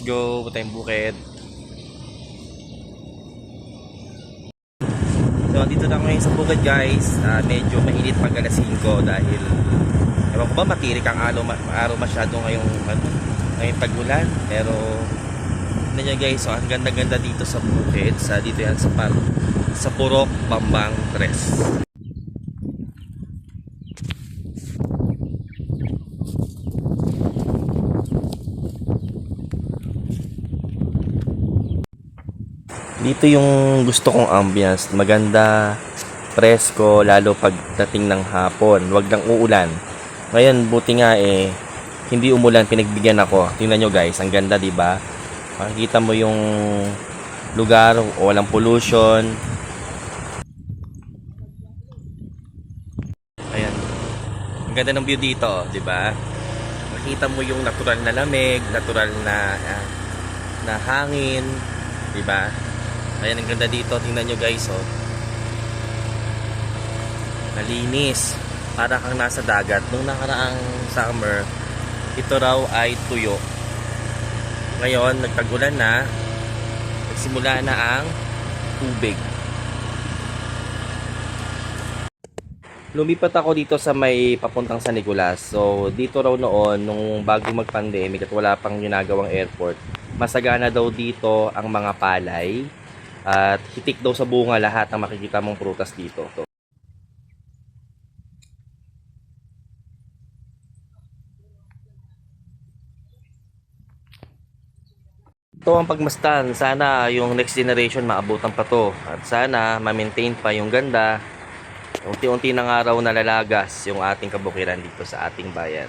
Let's go, punta yung bukid. So, dito na ngayon sa bukid guys. Ah, medyo mainit pag alas 5 dahil ewan ko ba matirik ang araw, araw masyado ngayong ano, ngayong tag-ulan. Pero ano nyo guys, so, ang ganda-ganda dito sa bukid. Sa, dito yan sa, par, sa Purok, Bambang, Tres. Dito yung gusto kong ambience. Maganda, presko, lalo pagdating ng hapon. Huwag lang uulan. Ngayon, buti nga eh, hindi umulan, pinagbigyan ako. Tingnan nyo guys, ang ganda, di ba? Makikita mo yung lugar, walang pollution. Ayan. Ang ganda ng view dito, di ba? Makita mo yung natural na lamig, natural na ah, na hangin, di ba? Ayan, ang ganda dito. Tingnan nyo guys, oh. Nalinis. Para kang nasa dagat. Nung nakaraang summer, ito raw ay tuyo. Ngayon, nagtagulan na. Nagsimula na ang tubig. Lumipat ako dito sa may papuntang San Nicolas. So, dito raw noon, nung bago mag-pandemic at wala pang ginagawang airport, masagana daw dito ang mga palay at hitik daw sa bunga lahat ng makikita mong prutas dito. So, ito ang pagmastan. Sana yung next generation maabutan pa to. At sana ma-maintain pa yung ganda. Unti-unti na nga raw nalalagas yung ating kabukiran dito sa ating bayan.